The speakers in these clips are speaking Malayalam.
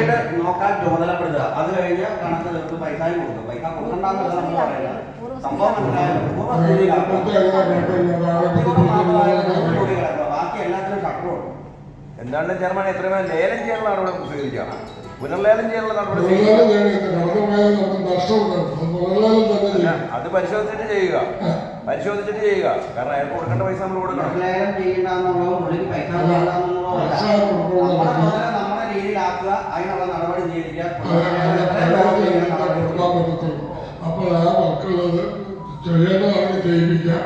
കൃത്യമായിട്ട് നോക്കാൻ ചുമതലപ്പെടുത്തുക അത് കഴിഞ്ഞ് കണക്ക് തീർത്ത് പൈസയും കൊടുക്കും പൈസ കൊടുക്കണ്ടെന്നല്ല സംഭവം ബാക്കി എല്ലാത്തിനും ഷട്ടറും ഉണ്ട് എന്താണ് ജർമ്മനി എത്രയോ ലേലം ചെയ്യാനുള്ള നടപടി സ്വീകരിക്കുകയാണ് പുനർലേലം ചെയ്യാനുള്ള നടപടി അത് പരിശോധിച്ചിട്ട് ചെയ്യുക പരിശോധിച്ചിട്ട് ചെയ്യുക കാരണം അയാൾക്ക് കൊടുക്കേണ്ട പൈസ നമ്മൾ കൊടുക്കണം അതിനുള്ള അതിനുള്ള നടപടി അപ്പോൾ ആ മക്കളത് ചെയ്യേണ്ടതാണ് ചെയ്യിപ്പിക്കുക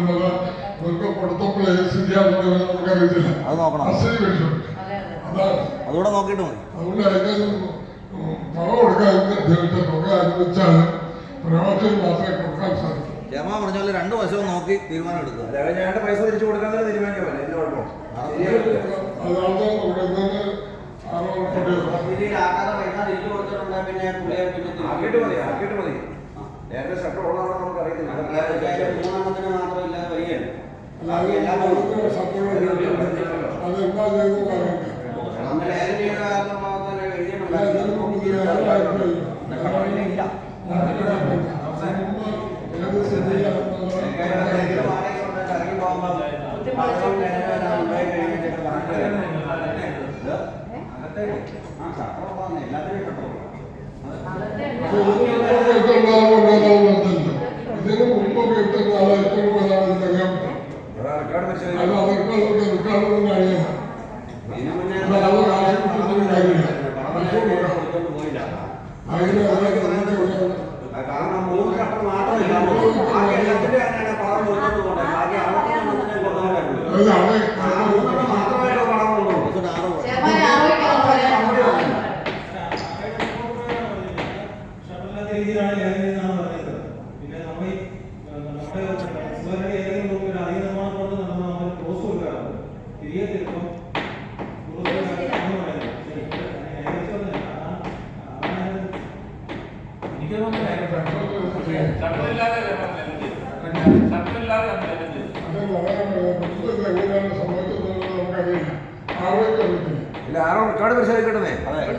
എന്നുള്ളത് ഇവർക്ക് കൊടുത്തപ്പോഴേ ശരിയാകുന്നത് നമുക്ക് അതുകൂടെ നോക്കിയിട്ട് മതി. അതുകൊണ്ട് അതിന് പണം കൊടുക്കാൻ ദൈവത്തെ തുക അനുവദിച്ചാൽ പ്രവാസികൾ മാത്രമേ കൊടുക്കാൻ സാധിക്കും. ചേമാ രണ്ട് വശവും നോക്കി തീരുമാനം എടുക്കുക. ഞങ്ങളുടെ പൈസ തിരിച്ചു കൊടുക്കാൻ തന്നെ തീരുമാനിക്കാൻ പറ്റില്ല എന്ത് കുഴപ്പം അതാണ്. കൊടുക്കുന്നത് ആക്കിയിട്ട് മതി ആക്കിയിട്ട് മതി. നേരത്തെ ഷട്ടർ ഉള്ളതാണോ നമുക്ക് അറിയത്തില്ല അല്ലാതെ അതെനിക്ക് സത്യം കിട്ടിയിട്ടുണ്ട് അത് എന്താ ചെയ്തു പറയട്ടെ ഇതിനു മുമ്പ് കിട്ടുന്ന ആളെ എത്ര പ്രധാനപ്പെട്ട കാരണം മൂന്ന് ഘട്ടം മാത്രമില്ല ബാക്കി എല്ലാത്തിന്റെ പാവം കൊടുത്തോണ്ട് പോകണ്ടേ ബാക്കി അവിടെ മൂന്നെണ്ണം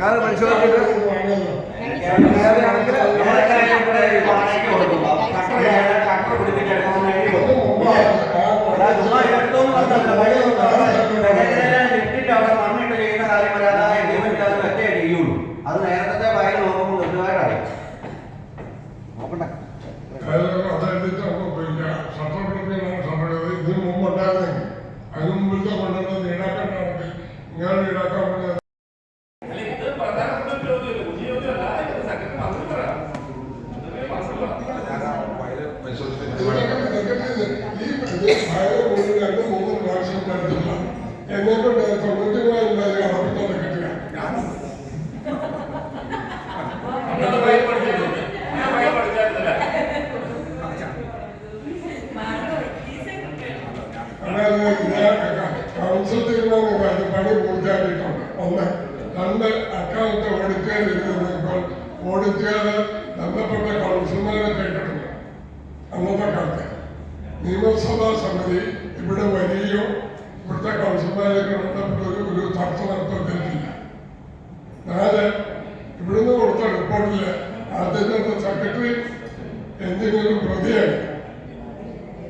വേറെ പരിശോധിച്ചിട്ട് കൊണ്ട് തൊണ്ണൂറ്റി മൂന്നായിരം അറപ്പിക്കാൻ കിട്ടുക അതായത് കൗൺസിൽ തീരുമാനം പണി പൂർത്തിയാക്കിയിട്ടുണ്ട്. ഒന്ന് രണ്ട് അക്കൗണ്ട് ഓഡിറ്റർ ഇരുന്നപ്പോൾ ഓഡിറ്റർ ബന്ധപ്പെട്ട കൗൺസിലർമാരെ കേട്ടിട്ടുണ്ട്. അന്നത്തെ കാലത്ത് നിയമസഭാ സമിതി ഇവിടെ വരികയോ ഇവിടുത്തെ കൗൺസിലർമാരെ ചർച്ച നടത്തുന്നില്ല അതായത് ഇവിടുന്ന് കൊടുത്ത റിപ്പോർട്ടിൽ ആദ്യത്തെ സെക്രട്ടറി എഞ്ചിനീയറും പ്രതിയായി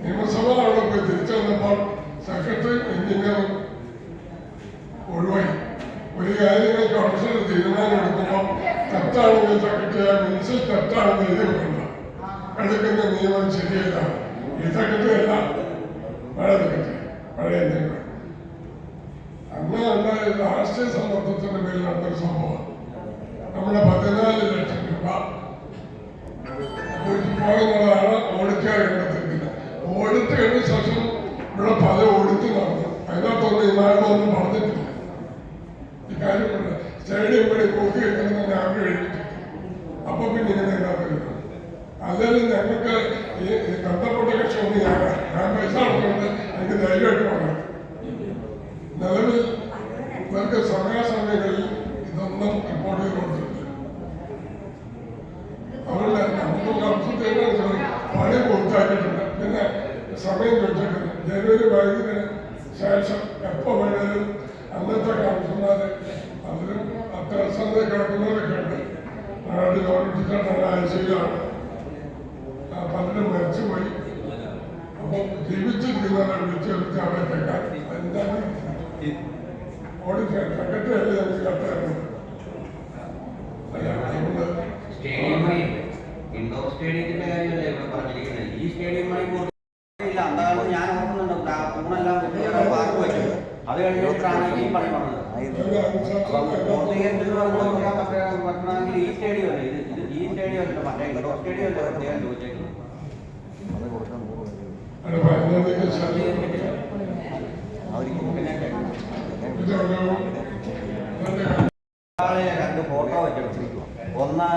നിയമസഭ അവിടെ പോയി തിരിച്ചു വന്നപ്പോൾ സെക്രട്ടറി എഞ്ചിനീയറും ഒഴിവായി. ഒരു കാര്യങ്ങൾ കൗൺസിൽ തീരുമാനമെടുക്കുമ്പോൾ തെറ്റാണെങ്കിൽ സെക്രട്ടറി മനസ്സിൽ തെറ്റാണെന്ന് എഴുതി എടുക്കുന്ന നിയമം ശരിയല്ല. ഈ സെക്രട്ടറി അല്ല. സമ്മർദ്ദത്തിന്റെ പേരിൽ നടത്തുന്ന സംഭവം. നമ്മുടെ പതിനാല് ലക്ഷം രൂപ. പോയെന്നുള്ളതാണ് ഓഡിറ്റ് കണ്ടെത്തിയിരിക്കുന്നത് കഴിഞ്ഞ ശേഷം ഇവിടെ പല ഓഡിറ്റ് നടന്നു. അതിനകത്തൊന്നും നാട്ടിലൊന്നും പറഞ്ഞിട്ടില്ല സ്റ്റേഡിയം വഴി പൂർത്തി കഴിഞ്ഞാൽ ഞാൻ എഴുതിയിട്ടില്ല അപ്പൊ പിന്നെ ഇങ്ങനെ ഇതിനകത്ത് അല്ലെങ്കിൽ ഞങ്ങൾക്ക് ഈ ബന്ധപ്പെട്ട കക്ഷി ഒന്നും ഞാൻ ഞാൻ പൈസ അടക്കുന്നുണ്ട് എനിക്ക് ധൈര്യമായിട്ട് പറയാം നിലവിൽ ഇവർക്ക് സമയാസമയങ്ങളിൽ ഇതൊന്നും റിപ്പോർട്ട് ചെയ്ത് കൊടുത്തിട്ടില്ല അവരുടെ നമുക്ക് കൺസൾട്ടേഷൻ പണി പൂർത്തിയാക്കിയിട്ടുണ്ട് പിന്നെ സമയം ചോദിച്ചിട്ടുണ്ട് ജനുവരി വൈകിന് ശേഷം എപ്പോ വേണേലും അന്നത്തെ കൗൺസിലർമാര് അവരും അത്യാവശ്യം കിടക്കുന്നവരൊക്കെ ഉണ്ട് നാട്ടിൽ ഓടിച്ചിട്ടാണ് ആഴ്ചയിലാണ് പലരും മരിച്ചുപോയി അപ്പം ജീവിച്ചിരിക്കുന്നവരെ വിളിച്ചു വിളിച്ച് അവരെ കേൾക്കാൻ എന്താണ് ഓഡിറ്റ് സെക്രട്ടറി അല്ലേ ഞങ്ങൾക്ക് കത്തായിരുന്നു അല്ല അതുകൊണ്ട് സ്റ്റേഡിയം പണി ഇൻഡോർ സ്റ്റേഡിയത്തിന്റെ കാര്യമല്ലേ ഇവിടെ പറഞ്ഞിരിക്കുന്നത് ഈ സ്റ്റേഡിയം പണി പൂർത്തിയായില്ല അന്താകാലത്ത് ഞാൻ ഓർക്കുന്നുണ്ട് ആ തൂണെല്ലാം കുട്ടികളെ പാർക്ക് വെച്ചു അത് കഴിഞ്ഞിട്ടാണ് ഈ പണി വന്നത് അപ്പം പൂർത്തീകരിച്ചെന്ന് പറഞ്ഞു നോക്കാൻ പറ്റ പറ്റണമെങ്കിൽ ഈ സ്റ്റേഡിയം അല്ലേ ഇത് ഇത് ഈ സ്റ്റേഡിയം അല്ല മറ്റേ ഇൻഡോർ സ്റ്റേഡിയം അല്ലേ പ്രത്യേകം ചോദിച്ചേക്കുന്നത്? അത് പറഞ്ഞതിന് ശേഷം പൂർത്തീകരിച്ചിട്ടില്ല പിന്നെ ഇതൊരു നല്ല ആളെ രണ്ട് ഫോട്ടോ വെച്ചിട്ടുണ്ട് ഒന്ന്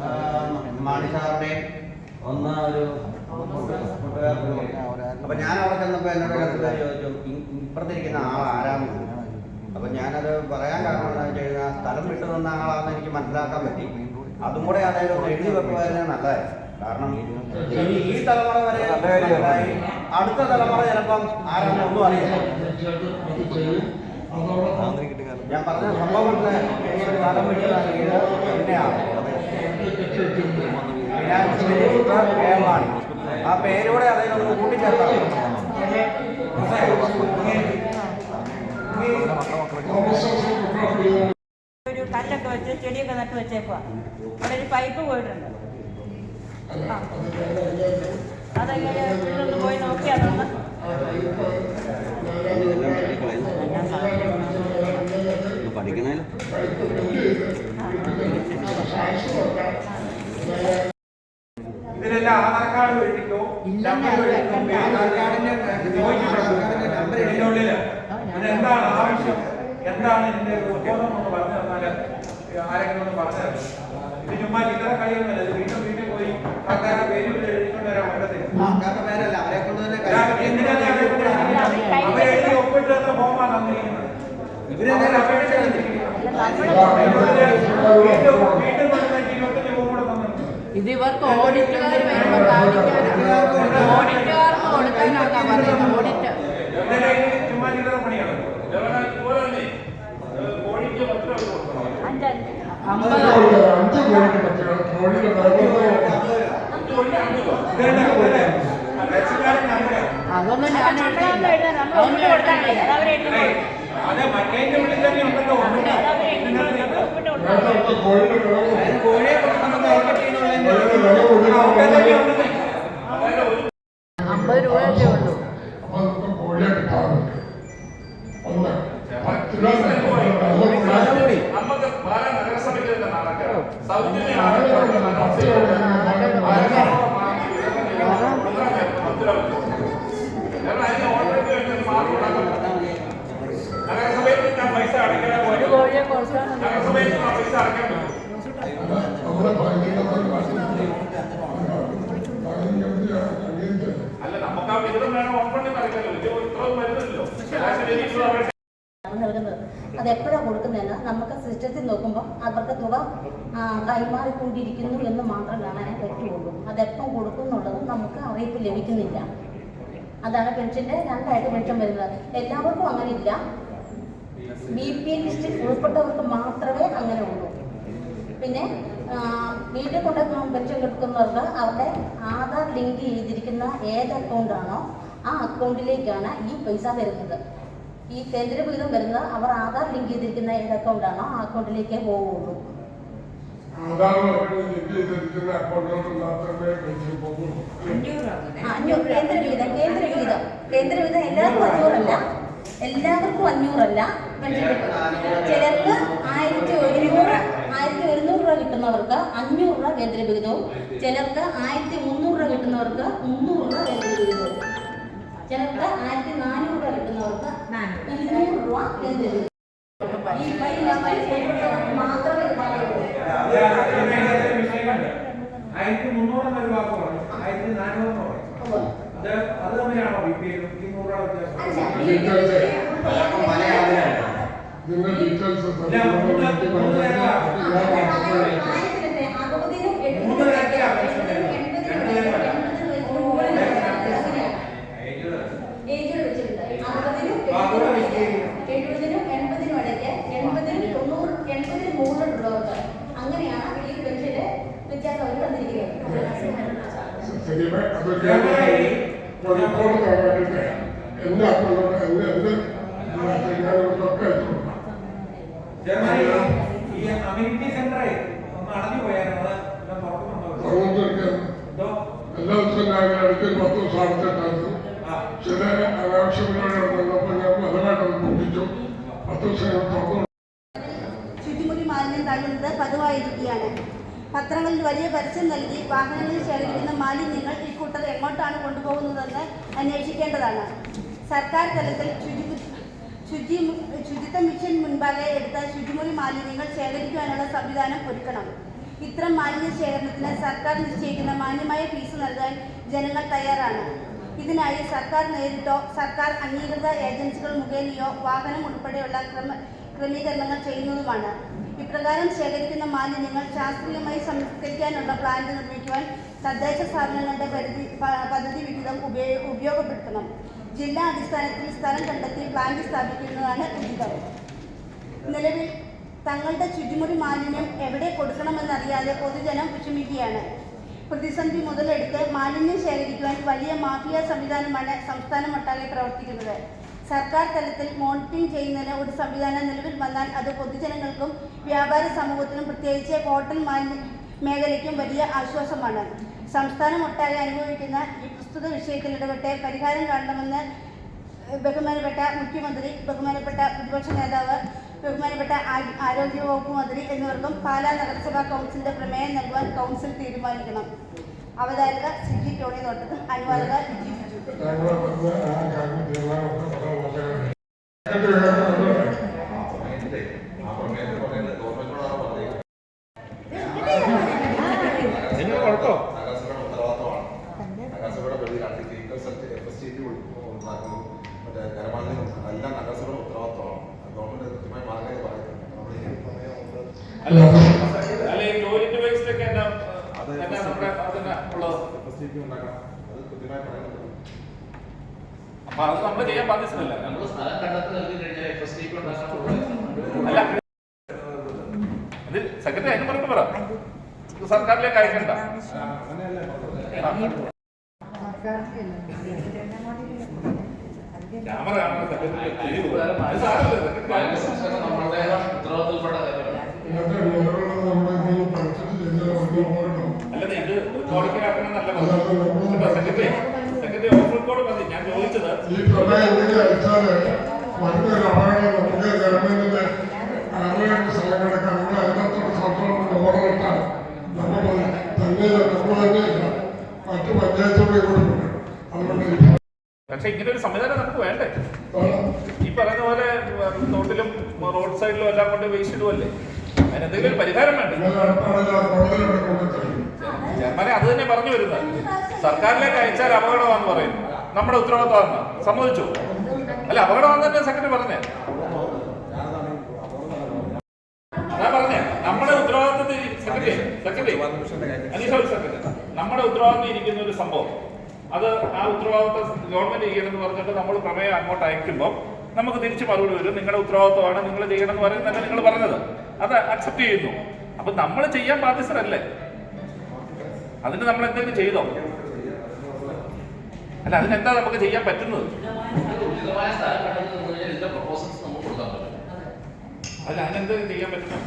ആ, മാണി സാറിന്റെയും ഒന്ന് ഒരു അപ്പൊ ഞാൻ അവിടെ ചെന്നപ്പോ എന്നോട് ചോദിച്ചു ഇപ്പുറത്തിരിക്കുന്ന ആൾ ആരാന്ന് ചോദിച്ചു. അപ്പൊ ഞാനത് പറയാൻ കാരണം എന്താണെന്ന് വെച്ച് കഴിഞ്ഞാൽ സ്ഥലം വിട്ടു നിന്ന ആളാണെന്ന് എനിക്ക് മനസ്സിലാക്കാൻ പറ്റി. അതും കൂടെ അതായത് എഴുതി വെക്കുമായിരുന്നത് നല്ലതായിരുന്നു കാരണം ഈ ഈ തലമുറ വരെ അടുത്ത തലമുറ ചിലപ്പം ആരാണെന്ന് ഒന്നും അറിയില്ല. ഞാൻ പറഞ്ഞ സംഭവം സ്ഥലം വിട്ടു നൽകിയത് തന്നെയാണ് ഫിനാൻസ് മിനിസ്റ്റർ കേരളാണ് ആ പേരൂടെ അതിനൊന്ന് കൂട്ടിച്ചേർത്താണ് ഒരു കല്ലൊക്കെ വെച്ച് ചെടിയൊക്കെ നട്ട് വെച്ചേക്കുക അവിടെ ഒരു പൈപ്പ് പോയിട്ടുണ്ട്. ആ. അതെങ്ങനെ വീട്ടിലൊന്ന് പോയി നോക്കിയാലൊന്ന് പഠിക്കണല്ലോ ഇതിലെല്ലാം ആധാർ കാർഡ് നമ്പർ എഴുതിക്കോ ആധാർ കാർഡിന്റെ നമ്പർ ഇതെന്താണ് ആവശ്യം? എന്താണ് ഇതിന്റെ ഉദ്യോഗം എന്ന് പറഞ്ഞു തന്നാൽ ആരെങ്കിലും ഒന്ന് പറഞ്ഞു ഇത് ചുമ്മാ ചില്ലറ കളിയൊന്നുമല്ല ഇത് വീണ്ടും വീട്ടിൽ പോയി ആൾക്കാർ ആ പേര് എഴുതിക്കൊണ്ട് വരാൻ പറ്റത്തില്ല? അവരെഴുതി ഒപ്പിട്ട് തന്ന ഫോമാണ് തന്നിരിക്കുന്നത്. ഇവരെന്തായാലും അപേക്ഷ. വീണ്ടും വീണ്ടും കൊണ്ടുവന്ന് ഇരുപത്തഞ്ച് ഫോം കൂടെ തന്നിട്ടുണ്ട് ഇത് ഇവർക്ക് ഓഡിറ്റുകാർ വരുമ്പോൾ കാണിക്കാൻ ഓഡിറ്റുകാർക്ക് കൊടുക്കാനാക്കാ പറയുന്നത് ഓഡിറ്റ് ചുമ്മാ ചില്ലറ പണിയാണ്. കോഴിക്ക് അഞ്ച് കോടിക്ക് പറ്റുക നമ്മുടെ അതൊന്നും ഞാൻ അത് മറ്റേതിന്റെ ഉള്ളിൽ തന്നെ ഉണ്ടല്ലോ അത് അത് എപ്പോഴാണ് കൊടുക്കുന്നതെന്ന് നമുക്ക് സിസ്റ്റത്തിൽ നോക്കുമ്പോൾ അവർക്ക് തുക കൈമാറിക്കൊണ്ടിരിക്കുന്നു എന്ന് മാത്രം കാണാനേ പറ്റുള്ളൂ. അതെപ്പം കൊടുക്കും എന്നുള്ളത് നമുക്ക് അറിയിപ്പ് ലഭിക്കുന്നില്ല. അതാണ് പെൻഷന്റെ രണ്ടായിട്ട് പെൻഷൻ വരുന്നത്. എല്ലാവർക്കും അങ്ങനെ ഇല്ല ബി പി ലിസ്റ്റിൽ ഉൾപ്പെട്ടവർക്ക് മാത്രമേ അങ്ങനെ ഉള്ളൂ. പിന്നെ വീട്ടിൽ കൊണ്ട് പെൻഷൻ കൊടുക്കുന്നവർക്ക് അവരുടെ ആധാർ ലിങ്ക് ചെയ്തിരിക്കുന്ന ഏത് അക്കൗണ്ടാണോ ആ അക്കൗണ്ടിലേക്കാണ് ഈ പൈസ വരുന്നത്. ഈ കേന്ദ്ര വിഹിതം വരുന്നത് അവർ ആധാർ ലിങ്ക് ചെയ്തിരിക്കുന്ന ഏത് അക്കൗണ്ടാണോ ആ അക്കൗണ്ടിലേക്കേ പോവുള്ളൂ. കേന്ദ്ര വിഹിതം കേന്ദ്ര വിഹിതം. കേന്ദ്ര വിഹിതം എല്ലാവർക്കും അഞ്ഞൂറല്ല. എല്ലാവർക്കും അഞ്ഞൂറല്ല. പെൻഷൻ കിട്ടും ചിലർക്ക് ആയിരത്തി ഒരുന്നൂറ് ആയിരത്തി ഒരുന്നൂറ് രൂപ കിട്ടുന്നവർക്ക് അഞ്ഞൂറ് രൂപ കേന്ദ്ര വിഹിതവും ചിലർക്ക് ആയിരത്തി മുന്നൂറ് രൂപ കിട്ടുന്നവർക്ക് മുന്നൂറ് രൂപ കേന്ദ്ര വിഹിതവും ചിലർക്ക് ആയിരത്തി നാനൂറ് രൂപ കിട്ടുന്നവർക്ക് ഇരുന്നൂറ് രൂപ കേന്ദ്ര വിഹിതം ഈ വഴി മാത്രമേ ഇതുമാറുള്ളൂ ആയിരത്തി മുന്നൂറ് എന്നൊരു വാക്ക് പറഞ്ഞു ആയിരത്തി നാനൂറ് എന്ന് പറഞ്ഞു അത് തമ്മിലാണോ രൂപ വ്യത്യാസം ഇതിന്റെ ഡീറ്റെയിൽസ് ഇല്ല, മൂന്ന് മൂന്ന് തരത്തിലാ. ആയിരത്തിലെന്നെ അറുപതിനും മൂന്ന് തരത്തിലാ പെൻഷൻ എൺപതിനും വരുന്നത്. എൺപതിനും രണ്ട് ഏജ് വെച്ചിട്ടുണ്ട് അറുപതിനും ആ, കൂടെ എഴുപതിനും വെച്ചിരിക്കുന്നു. എഴുപതിനും എൺപതിനും ഇടയ്ക്ക് എൺപതിനും തൊണ്ണൂറ് എൺപതിന് മുകളിലുള്ളവർക്ക് അങ്ങനെയാണ് ഈ പെൻഷന് വ്യത്യാസം അവർ തന്നിരിക്കുന്നത് ശരിയേ അത് കോഴിക്കോട് ഗവൺമെന്റിന്റെ എന്റെ അക്കൗണ്ട് എന്റെ എന്റെ ഞാനൊക്കെ അയച്ചു കൊടുക്കാം ജർമ്മനി ഈ അമ്യൂണിറ്റി സെന്ററെ ഒന്ന് അടഞ്ഞു പോയായിരുന്നു അത് ഞാൻ തുറക്കുന്നുണ്ടോ തുറന്നുകൊണ്ടിരിക്കുകയാണ് എന്തോ എല്ലാ ദിവസവും രാവിലെ അടുത്ത് പത്ത് ദിവസം അടച്ചിട്ടായിരുന്നു ആ ചില ശുചിമുറി മാലിന്യം തള്ളുന്നത് പതിവായിരിക്കുകയാണ്. പത്രങ്ങളിൽ വലിയ പരസ്യം നൽകി വാഹനങ്ങളിൽ ശേഖരിക്കുന്ന മാലിന്യങ്ങൾ ഇക്കൂട്ടർ എങ്ങോട്ടാണ് കൊണ്ടുപോകുന്നതെന്ന് അന്വേഷിക്കേണ്ടതാണ്. സർക്കാർ തലത്തിൽ ശുചി ശുചി ശുചിത്വ മിഷൻ മുൻപാകെ എടുത്ത ശുചിമുറി മാലിന്യങ്ങൾ ശേഖരിക്കുവാനുള്ള സംവിധാനം ഒരുക്കണം. ഇത്തരം മാലിന്യ ശേഖരണത്തിന് സർക്കാർ നിശ്ചയിക്കുന്ന മാന്യമായ ഫീസ് നൽകാൻ ജനങ്ങൾ തയ്യാറാണ്. ഇതിനായി സർക്കാർ നേരിട്ടോ സർക്കാർ അംഗീകൃത ഏജൻസികൾ മുഖേനയോ വാഹനം ഉൾപ്പെടെയുള്ള ക്രമ ക്രമീകരണങ്ങൾ ചെയ്യുന്നതുമാണ്. ഇപ്രകാരം ശേഖരിക്കുന്ന മാലിന്യങ്ങൾ ശാസ്ത്രീയമായി സംസ്കരിക്കാനുള്ള പ്ലാന്റ് നിർമ്മിക്കുവാൻ തദ്ദേശ സ്ഥാപനങ്ങളുടെ പരിധി പദ്ധതി വിഹിതം ഉപയോഗ ഉപയോഗപ്പെടുത്തണം. ജില്ലാ അടിസ്ഥാനത്തിൽ സ്ഥലം കണ്ടെത്തി പ്ലാന്റ് സ്ഥാപിക്കുന്നതാണ് ഉചിതം. നിലവിൽ തങ്ങളുടെ ചുറ്റുമുറി മാലിന്യം എവിടെ കൊടുക്കണമെന്നറിയാതെ പൊതുജനം വിഷമിക്കുകയാണ്. പ്രതിസന്ധി മുതലെടുത്ത് മാലിന്യം ശേഖരിക്കുവാൻ വലിയ മാഫിയ സംവിധാനമാണ് സംസ്ഥാനം ഒട്ടാകെ പ്രവർത്തിക്കുന്നത്. സർക്കാർ തലത്തിൽ മോണിറ്ററിംഗ് ചെയ്യുന്നതിന് ഒരു സംവിധാനം നിലവിൽ വന്നാൽ അത് പൊതുജനങ്ങൾക്കും വ്യാപാര സമൂഹത്തിനും പ്രത്യേകിച്ച് ഹോട്ടൽ മാലിന്യ മേഖലയ്ക്കും വലിയ ആശ്വാസമാണ്. സംസ്ഥാനം ഒട്ടാകെ അനുഭവിക്കുന്ന ഈ പ്രസ്തുത വിഷയത്തിൽ ഇടപെട്ട് പരിഹാരം കാണണമെന്ന് ബഹുമാനപ്പെട്ട മുഖ്യമന്ത്രി ബഹുമാനപ്പെട്ട പ്രതിപക്ഷ നേതാവ് ബഹുമാനപ്പെട്ട ആ- ആരോഗ്യ വകുപ്പ് മന്ത്രി എന്നിവർക്കും പാലാ നഗരസഭാ കൗൺസിലിന്റെ പ്രമേയം നൽകുവാൻ കൗൺസിൽ തീരുമാനിക്കണം. അവതാരക സിജി ടോണി തോട്ടത്തും അനുവാദക ബിജു ഞങ്ങളെ വന്ന് ആ കാര്യം തീരുമാനമൊക്കെ വളരെ നിങ്ങൾ കുഴപ്പമോ നഗരസഭയുടെ ഉത്തരവാദിത്തമാണ് നഗരസഭയുടെ പ്രതിയിലാണ് എഫ് എസ് ടി ഉണ്ടാക്കുന്നു മറ്റേ കരമാലിന്യം എല്ലാം നഗരസഭയുടെ ഉത്തരവാദിത്തമാണ് ഗവൺമെന്റ് കൃത്യമായി മാർഗം പറയുന്നുണ്ട് നമ്മൾ ഈ സമയം കൊണ്ട് അല്ല അല്ല ഈ ടോയ്ലറ്റ് വേസ്റ്റ് ഒക്കെ എന്നാ എന്നാ നമ്മുടെ അതിന് ഉള്ളത് എഫ് എസ് ടി ഉണ്ടാക്കണം അത് കൃത്യമായി പറയുന്നുണ്ട് അപ്പൊ അത് നമ്മൾ ചെയ്യാൻ ബാധ്യസ്ഥനല്ല നമ്മൾ സ്ഥലം കണ്ടെത്തി നൽകി കഴിഞ്ഞാൽ എഫ് എസ് ടിക്ക് ഉണ്ടാക്കാനുള്ള അല്ല ഇത് സെക്രട്ടറി അതിന് മറുപടി പറ. ഇത് സർക്കാരിലേക്ക് അയക്കണ്ട. ക്യാമറ കാണുന്ന സെക്രട്ടറി സെക്രട്ടറി നമ്മളുടെ ഉത്തരവാദിത്തപ്പെട്ട കാര്യമാണ് ഇന്നത്തെ നിലവിലുള്ള നമ്മുടെ ഇതൊന്നും പഠിച്ചിട്ട് ജില്ലയിലെ വലിയ പോകണം അല്ലത് ഇത് കോടിക്കലാക്കണമെന്നല്ല പറഞ്ഞത് സെക്രട്ടറി സെക്രട്ടറി ഓഫ് റെക്കോർഡ് മതി ഞാൻ ചോദിച്ചത് ഈ പ്രമേയത്തിന്റെ അടിച്ചാൽ മറ്റൊരു അപകടം നമുക്ക് ഗവൺമെന്റിന്റെ ആരോഗ്യ സ്ഥലങ്ങളൊക്കെ നമ്മൾ അതിനകത്തോട് സംസ്ഥാനത്തിന്റെ ഓർമ്മിട്ടാണ് നമ്മൾ തന്നെ നമ്മൾ തന്നെയല്ല മറ്റു പഞ്ചായത്തോടെ കൊടുക്കണം അതുകൊണ്ട് പക്ഷെ ഇങ്ങനെ ഒരു സംവിധാനം നമുക്ക് വേണ്ടേ ഈ പറയുന്ന പോലെ തോട്ടിലും റോഡ് സൈഡിലും എല്ലാം കൊണ്ട് വേസ്റ്റ് ഇടുവല്ലേ അതിനെന്തെങ്കിലും ഒരു പരിഹാരം വേണ്ടേ ചെയർമാനെ അത് തന്നെ പറഞ്ഞു വരുന്നത് സർക്കാരിലേക്ക് അയച്ചാൽ അപകടമാണെന്ന് പറയുന്നു നമ്മുടെ ഉത്തരവാദിത്വമാണ് സമ്മതിച്ചു. അല്ല അപകടം വന്നെ സെക്രട്ടറി പറഞ്ഞേ. ഞാൻ പറഞ്ഞേ നമ്മുടെ ഉത്തരവാദിത്വത്തിൽ സെക്രട്ടറി സെക്രട്ടറി സെക്രട്ടറി നമ്മുടെ ഉത്തരവാദിത്വം ഇരിക്കുന്ന ഒരു സംഭവം. അത് ആ ഉത്തരവാദിത്വം ഗവൺമെന്റ് ചെയ്യണമെന്ന് പറഞ്ഞിട്ട് നമ്മൾ പ്രമേയം അങ്ങോട്ട് അയക്കുമ്പോൾ നമുക്ക് തിരിച്ച് മറുപടി വരും. നിങ്ങളുടെ ഉത്തരവാദിത്വമാണ് നിങ്ങൾ ചെയ്യണമെന്ന് പറയുന്നതല്ല നിങ്ങൾ പറഞ്ഞത്. അത് അക്സെപ്റ്റ് ചെയ്യുന്നു. അപ്പൊ നമ്മൾ ചെയ്യാൻ ബാധ്യസ്ഥരല്ലേ? അതിന് നമ്മൾ എന്തെങ്കിലും ചെയ്തോ? അല്ല അതിനെന്താ നമുക്ക് ചെയ്യാൻ പറ്റുന്നത്? അല്ല അതിനെന്താ ചെയ്യാൻ പറ്റുന്നത്?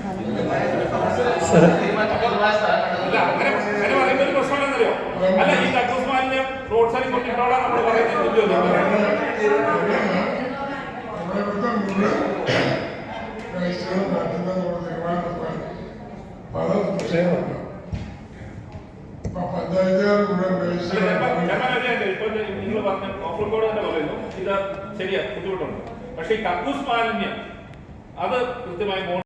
അല്ല അങ്ങനെ അങ്ങനെ പറയുന്ന ഒരു പ്രശ്നമാണെന്നറിയോ അല്ല ഈ കക്കൂസ് മാലിന്യം റോഡ് സൈഡ് കൊണ്ടിട്ടോളാം നമ്മൾ പറയുന്നത് പല വിഷയമുണ്ട് നിങ്ങൾ ഇത് ശരിയാ ബുദ്ധിമുട്ടുണ്ട്. പക്ഷേ ഈ കക്കൂസ് മാലിന്യം അത് കൃത്യമായി